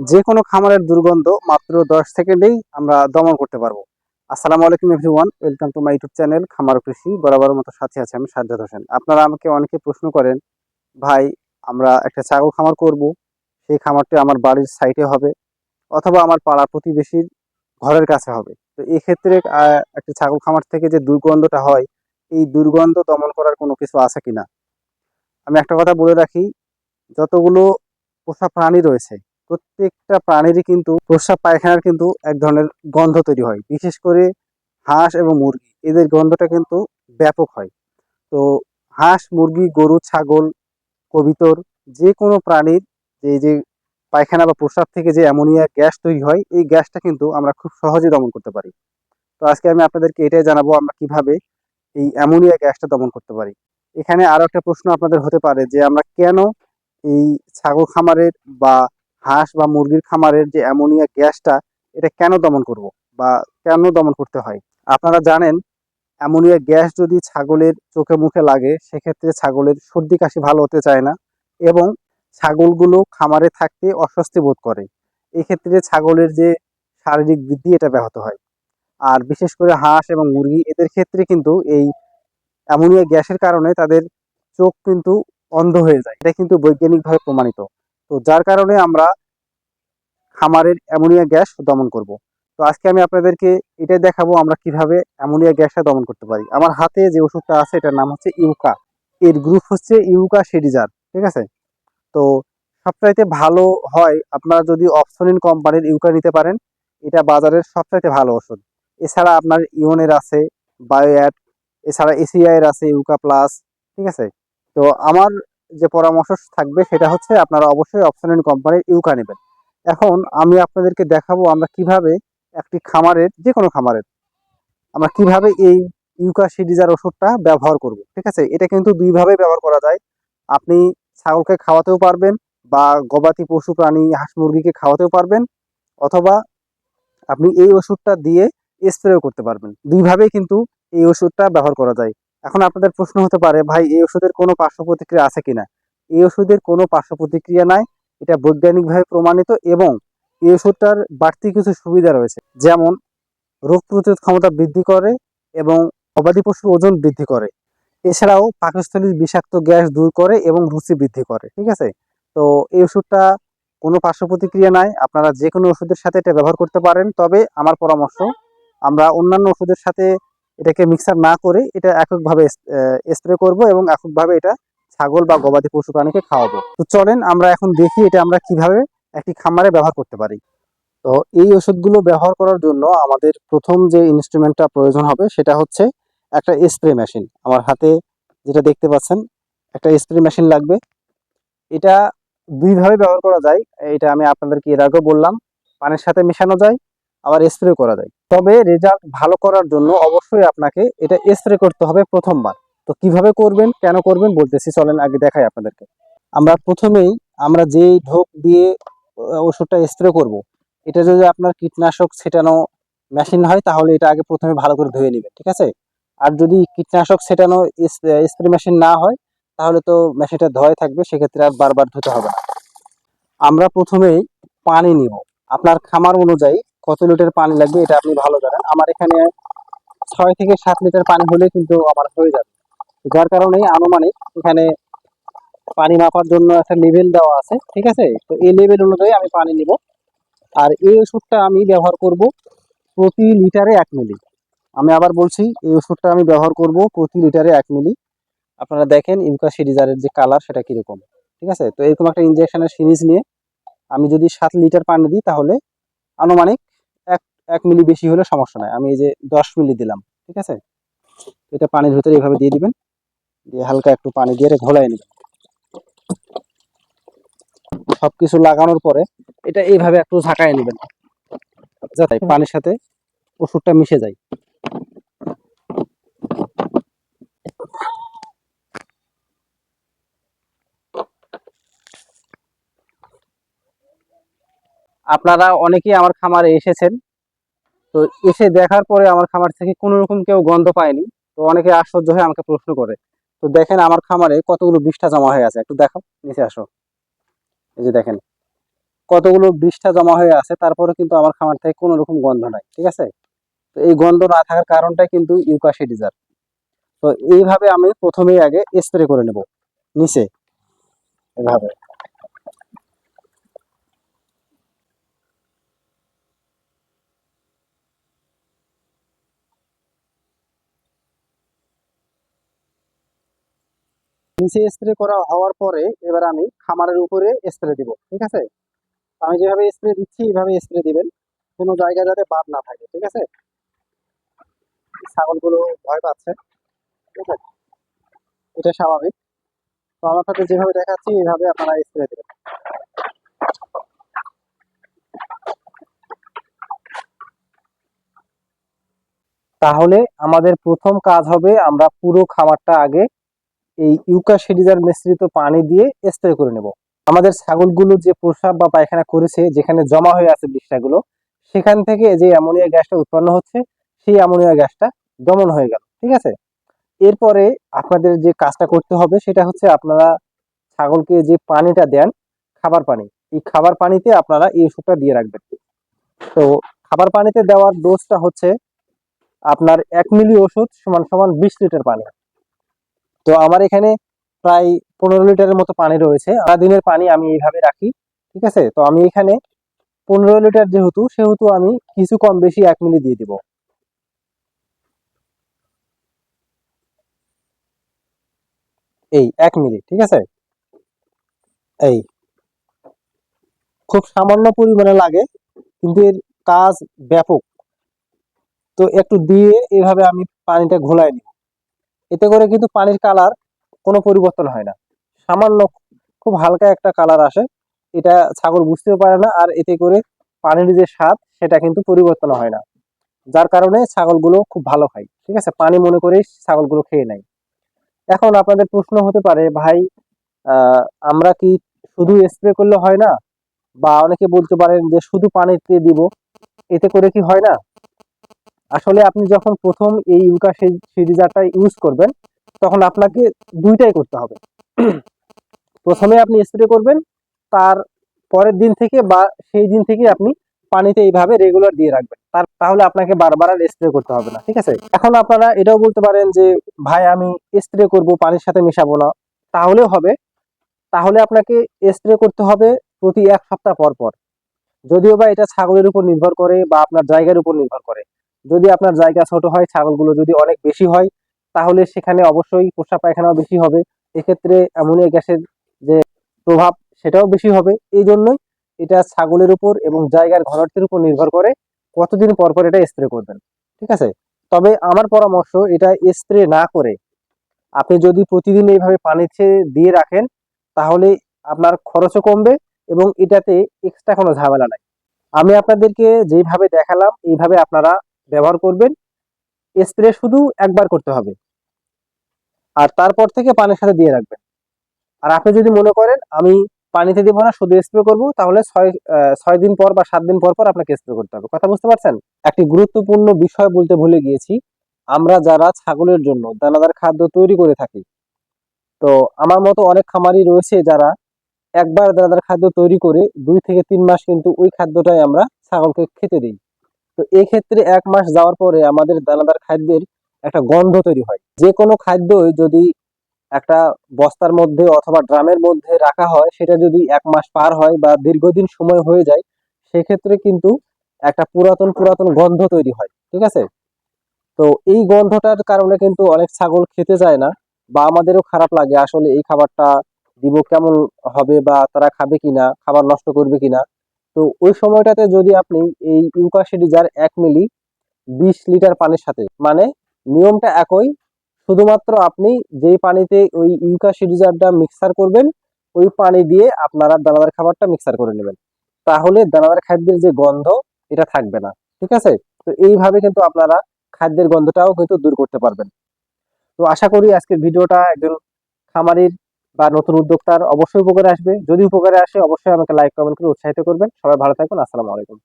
যে কোনো খামারের দুর্গন্ধ মাত্র দশ সেকেন্ডেই আমরা দমন করতে পারব। আসসালামু আলাইকুম everyone welcome to my YouTube channel খামার কৃষি বরাবর মতো সাথে আছে আমি সাজ্জাদ হোসেন। আপনারা আমাকে অনেকে প্রশ্ন করেন, ভাই, আমরা একটা ছাগল খামার করব, সেই খামারটি আমার বাড়ির সাইটে হবে অথবা আমার পাড়া প্রতিবেশীর ঘরের কাছে হবে? তো এই ক্ষেত্রে একটা ছাগল খামার থেকে যে দুর্গন্ধটা হয়, এই দুর্গন্ধ দমন করার কোনো কিছু আছে কিনা? আমি একটা কথা বলে রাখি, যতগুলো পোষা প্রাণী রয়েছে প্রত্যেকটা প্রাণীরই কিন্তু প্রস্রাব পায়খানার কিন্তু এক ধরনের গন্ধ তৈরি হয়। বিশেষ করে হাঁস এবং মুরগি, এদের গন্ধটা কিন্তু ব্যাপক হয়। তো হাঁস, মুরগি, গরু, ছাগল, কবিতর যে কোনো প্রাণীর এই যে পায়খানা বা প্রস্রাব থেকে যে অ্যামোনিয়া গ্যাস তৈরি হয়, এই গ্যাসটা কিন্তু আমরা খুব সহজে দমন করতে পারি। তো আজকে আমি আপনাদেরকে এটাই জানাব, আমরা কীভাবে এই অ্যামোনিয়া গ্যাসটা দমন করতে পারি। এখানে আরও একটা প্রশ্ন আপনাদের হতে পারে যে, আমরা কেন এই ছাগল খামারের বা হাঁস বা মুরগির খামারের যে অ্যামোনিয়া গ্যাসটা, এটা কেন দমন করব বা কেন দমন করতে হয়? আপনারা জানেন, অ্যামোনিয়া গ্যাস যদি ছাগলের চোখে মুখে লাগে, সেক্ষেত্রে ছাগলের সর্দি কাশি ভালো হতে চায় না এবং ছাগলগুলো খামারে থাকতে অস্বস্তি বোধ করে। এক্ষেত্রে ছাগলের যে শারীরিক বৃদ্ধি, এটা ব্যাহত হয়। আর বিশেষ করে হাঁস এবং মুরগি, এদের ক্ষেত্রে কিন্তু এই অ্যামোনিয়া গ্যাসের কারণে তাদের চোখ কিন্তু অন্ধ হয়ে যায়। এটা কিন্তু বৈজ্ঞানিকভাবে প্রমাণিত। তো যার কারণে আমরা খামারের অ্যামোনিয়া গ্যাস দমন করব। তো আজকে আমি আপনাদেরকে এটাই দেখাবো আমরা কীভাবে অ্যামোনিয়া গ্যাসটা দমন করতে পারি। আমার হাতে যে ওষুধটা আছে এটার নাম হচ্ছে ইউকা। এর গ্রুপ হচ্ছে ইউকা সেডিজার ঠিক আছে? তো সবচাইতে ভালো হয় আপনারা যদি অপসনিন কোম্পানির ইউকা নিতে পারেন, এটা বাজারের সবচাইতে ভালো ওষুধ। এছাড়া আপনার ইওনের আছে, বায়োঅ্যাড, এছাড়া এসিআই এর আছে ইউকা প্লাস, ঠিক আছে? তো আমার যে পরামর্শ থাকবে সেটা হচ্ছে আপনারা অবশ্যই অপশনাল কোম্পানির ইউকা নেবেন। এখন আমি আপনাদেরকে দেখাবো আমরা কীভাবে একটি খামারের যে কোনো খামারের, আমরা কীভাবে এই ইউকা সিডিজার ওষুধটা ব্যবহার করব, ঠিক আছে? এটা কিন্তু দুইভাবে ব্যবহার করা যায়। আপনি ছাগলকে খাওয়াতেও পারবেন বা গবাদি পশু প্রাণী, হাঁস মুরগিকে খাওয়াতেও পারবেন অথবা আপনি এই ওষুধটা দিয়ে স্প্রেও করতে পারবেন। দুইভাবেই কিন্তু এই ওষুধটা ব্যবহার করা যায়। এখন আপনাদের প্রশ্ন হতে পারে, ভাই, এই ওষুধের কোনো পার্শ্ব প্রতিক্রিয়া আছে কিনা? এই ওষুধের কোনো পার্শ্ব প্রতিক্রিয়া নাই, এটা বৈজ্ঞানিকভাবে প্রমাণিত এবং এই ওষুধটার বাড়তি কিছু সুবিধা রয়েছে। যেমন, রোগ প্রতিরোধ ক্ষমতা বৃদ্ধি করে এবং গবাদি পশুর ওজন বৃদ্ধি করে। এছাড়াও পাকস্থলীর বিষাক্ত গ্যাস দূর করে এবং রুচি বৃদ্ধি করে, ঠিক আছে? তো এই ওষুধটা কোনো পার্শ্ব প্রতিক্রিয়া নাই, আপনারা যে কোনো ওষুধের সাথে এটা ব্যবহার করতে পারেন। তবে আমার পরামর্শ, আমরা অন্যান্য ওষুধের সাথে এটাকে মিক্সার না করে এটা এককভাবে স্প্রে করব এবং এককভাবে এটা ছাগল বা গবাদি পশু প্রাণীকে খাওয়াবো। তো চলেন আমরা এখন দেখি এটা আমরা কীভাবে একটি খামারে ব্যবহার করতে পারি। তো এই ওষুধগুলো ব্যবহার করার জন্য আমাদের প্রথম যে ইনস্ট্রুমেন্টটা প্রয়োজন হবে সেটা হচ্ছে একটা স্প্রে মেশিন আমার হাতে যেটা দেখতে পাচ্ছেন, একটা স্প্রে মেশিন লাগবে। এটা দুইভাবে ব্যবহার করা যায়। এটা আমি আপনাদেরকে এর আগেও বললাম, পানির সাথে মেশানো যায়, আবার স্প্রে করা যায়। তবে রেজাল্ট ভালো করার জন্য অবশ্যই আপনাকে এটা স্প্রে করতে হবে প্রথমবার। তো কীভাবে করবেন, কেন করবেন বলতেছি, চলেন আগে দেখাই আপনাদেরকে। আমরা প্রথমেই, আমরা যেই ঢোক দিয়ে ওষুধটা স্প্রে করব, এটা যদি আপনার কীটনাশক ছেটানো মেশিন হয়, তাহলে এটা আগে প্রথমে ভালো করে ধুয়ে নেবেন, ঠিক আছে? আর যদি কীটনাশক ছেটানো স্প্রে মেশিন না হয়, তাহলে তো মেশিনটা ধোয়াই থাকবে, সেক্ষেত্রে আর বারবার ধুতে হবে আমরা প্রথমেই পানি নিব। আপনার খামার অনুযায়ী কত লিটার পানি লাগবে এটা আপনি ভালো জানেন। আমার এখানে ছয় থেকে সাত লিটার পানি হলে কিন্তু আমার হয়ে যাবে। যার কারণে আনুমানিক এখানে পানি মাপার জন্য একটা লেভেল দেওয়া আছে, ঠিক আছে? তো এই লেভেল অনুযায়ী আমি পানি নিব। আর এই ওষুধটা আমি ব্যবহার করব প্রতি লিটারে এক মিলি। আমি আবার বলছি, এই ওষুধটা আমি ব্যবহার করব প্রতি লিটারে এক মিলি। আপনারা দেখেন ইউকা সিরিজারের যে কালার, সেটা কীরকম, ঠিক আছে? তো এরকম একটা ইনজেকশনের সিরিজ নিয়ে আমি যদি সাত লিটার পানি দিই, তাহলে আনুমানিক এক মিলি বেশি হলে সমস্যা নাই। আমি এই যে দশ মিলি দিলাম, ঠিক আছে? এটা পানির ভিতরে এইভাবে দিয়ে দিবেন। দিয়ে হালকা একটু পানি দিয়ে ঘোলাই নেবেন। সবকিছু লাগানোর পরে এটা এইভাবে একটু ঝাঁকায় নেবেন। যাতে পানির সাথে ওষুধটা মিশে যায়। আপনারা অনেকেই আমার খামারে এসেছেন। তো এসে দেখার পরে আমার খামার থেকে কোনো রকম কেউ গন্ধ পায়নি। তো অনেকে আশ্চর্য হয়ে আমাকে প্রশ্ন করে, তো দেখেন আমার খামারে কতগুলো বিষ্ঠা জমা হয়ে আছে, একটু দেখো নিচে আসো। এই যে দেখেন, কতগুলো বৃষ্টা জমা হয়ে আছে তারপরে কিন্তু আমার খামার থেকে কোনো রকম গন্ধ নাই, ঠিক আছে? তো এই গন্ধ না থাকার কারণটাই কিন্তু ইউকাসিডিজার তো এইভাবে আমি প্রথমেই আগে স্প্রে করে নেব, নিচে, এভাবে। নিচে স্প্রে করা হওয়ার পরে এবার আমি খামারের উপরে স্প্রে দিব, ঠিক আছে? আমি যেভাবে স্প্রে দিচ্ছি, এইভাবে স্প্রে দিবেন। কোনো জায়গায় যাতে বাদ না থাকে, ঠিক আছে? ছাগলগুলো ভয় পাচ্ছে, ঠিক আছে? এটা স্বাভাবিক। তো আমার সাথে যেভাবে দেখাচ্ছি, এইভাবে আপনারা স্প্রে দেবেন। তাহলে আমাদের প্রথম কাজ হবে, আমরা পুরো খামারটা আগে এই ইউকাশিডিজার মিশ্রিত পানি দিয়ে স্প্রে করে নেব। আমাদের ছাগলগুলো যে প্রস্রাব বা পায়খানা করেছে, যেখানে জমা হয়ে আছে বিষ্ঠাগুলো সেখান থেকে যে অ্যামোনিয়া গ্যাসটা উৎপন্ন হচ্ছে, সেই অ্যামোনিয়া গ্যাসটা দমন হয়ে গেল, ঠিক আছে? এরপরে আপনাদের যে কাজটা করতে হবে, সেটা হচ্ছে আপনারা ছাগলকে যে পানিটা দেন, খাবার পানি, এই খাবার পানিতে আপনারা এই ওষুধটা দিয়ে রাখবেন। তো খাবার পানিতে দেওয়ার ডোজটা হচ্ছে আপনার এক মিলি ওষুধ সমান সমান বিশ লিটার পানি। তো আমার এখানে প্রায় পনেরো লিটারের মতো পানি রয়েছে। দিনের পানি আমি এইভাবে রাখি, ঠিক আছে? তো আমি এখানে পনেরো লিটার যেহেতু, সেহেতু আমি কিছু কম বেশি এক মিলি দিয়ে দিব। এই এক মিলি, ঠিক আছে? এই। খুব সামান্য পরিমাণে লাগে, কিন্তু এর কাজ ব্যাপক। তো একটু দিয়ে এভাবে আমি পানিটা ঘোলাই নিই এতে করে কিন্তু পানির কালার কোনো পরিবর্তন হয় না। সামান্য খুব হালকা একটা কালার আসে, এটা ছাগল বুঝতেও পারে না আর এতে করে পানির যে স্বাদ, সেটা কিন্তু পরিবর্তন হয় না। যার কারণে ছাগলগুলো খুব ভালো খায়, ঠিক আছে? পানি মনে করেই ছাগলগুলো খেয়ে নেয়। এখন আপনাদের প্রশ্ন হতে পারে, ভাই আমরা কি শুধু স্প্রে করলে হয় না? বা অনেকে বলতে পারেন যে শুধু পানিতে দিব, এতে করে কি হয় না? আসলে আপনি যখন প্রথম এই ইউকা সিরিজারটা ইউজ করবেন, তখন আপনাকে দুইটাই করতে হবে। প্রথমে আপনি স্প্রে করবেন, তার পরের দিন থেকে বা সেই দিন থেকে আপনি পানিতে এইভাবে রেগুলার দিয়ে রাখবেন। তার তাহলে আপনাকে বারবার আর স্প্রে করতে হবে না, ঠিক আছে? এখন আপনারা এটাও বলতে পারেন যে, ভাই, আমি স্প্রে করব, পানির সাথে মেশাবো না। তাহলেও হবে। তাহলে আপনাকে স্প্রে করতে হবে প্রতি এক সপ্তাহ পর পর। যদিও বা এটা ছাগলের উপর নির্ভর করে বা আপনার জায়গার উপর নির্ভর করে। যদি আপনার জায়গা ছোট হয়, ছাগলগুলো যদি অনেক বেশি হয়, তাহলে সেখানে অবশ্যই পোষা পায়খানাও বেশি হবে। এক্ষেত্রে অ্যামোনিয়া গ্যাসের যে প্রভাব, সেটাও বেশি হবে। এই জন্যই এটা ছাগলের উপর এবং জায়গার ঘনত্বের উপর নির্ভর করে কতদিন পর পর এটা স্প্রে করবেন। ঠিক আছে? তবে আমার পরামর্শ, এটা স্প্রে না করে আপনি যদি প্রতিদিন এইভাবে পানিতে দিয়ে রাখেন, তাহলে আপনার খরচও কমবে এবং এটাতে এক্সট্রা কোনো ঝামেলা নাই। আমি আপনাদেরকে যেইভাবে দেখালাম, এইভাবে আপনারা ব্যবহার করবেন। স্প্রে শুধু একবার করতে হবে। আর তারপর থেকে পানির সাথে দিয়ে রাখবেন। আর আপনি যদি মনে করেন, আমি পানিতে দিব না, শুধু স্প্রে করব, তাহলে ছয় ছয় দিন পর বা সাত দিন পর পর আপনাকে স্প্রে করতে হবে। কথা বুঝতে পারছেন? একটি গুরুত্বপূর্ণ বিষয় বলতে ভুলে গিয়েছি। আমরা যারা ছাগলের জন্য দানাদার খাদ্য তৈরি করে থাকি, তো আমার মতো অনেক খামারি রয়েছে যারা একবার দানাদার খাদ্য তৈরি করে দুই থেকে তিন মাস কিন্তু ওই খাদ্যটাই আমরা ছাগলকে খেতে দিই। তো এই ক্ষেত্রে এক মাস যাওয়ার পরে আমাদের দানাদার খাদ্যের একটা গন্ধ তৈরি হয়। যে কোনো খাদ্য যদি একটা বস্তার মধ্যে অথবা ড্রামের মধ্যে রাখা হয়, সেটা যদি এক মাস পার হয় বা দীর্ঘদিন সময় হয়ে যায়, সেক্ষেত্রে কিন্তু একটা পুরাতন পুরাতন গন্ধ তৈরি হয়। ঠিক আছে? তো এই গন্ধটার কারণে কিন্তু অনেক ছাগল খেতে চায় না বা আমাদেরও খারাপ লাগে আসলে এই খাবারটা দিব কেমন হবে বা তারা খাবে কিনা, খাবার নষ্ট করবে কিনা। তো ওই সময়টাতে যদি আপনি এই ইউকাসিডিজার এক মিলি বিশ লিটার পানির সাথে মানে নিয়মটা একই, শুধুমাত্র আপনি যেই পানিতে ওই ইউকাসিডিজারটা মিক্সার করবেন, ওই পানি দিয়ে আপনারা দানাদার খাবারটা মিক্সার করে নেবেন। তাহলে দানাদার খাদ্যের যে গন্ধ, এটা থাকবে না। ঠিক আছে? তো এইভাবে কিন্তু আপনারা খাদ্যের গন্ধটাও কিন্তু দূর করতে পারবেন। তো আশা করি আজকের ভিডিওটা একজন খামারির বা নতুন উদ্যোক্তার অবশ্যই উপকারে আসবে। যদি উপকারে আসে, অবশ্যই আমাকে লাইক কমেন্ট করে উৎসাহিত করবেন। সবাই ভালো থাকবেন। আসসালামু আলাইকুম।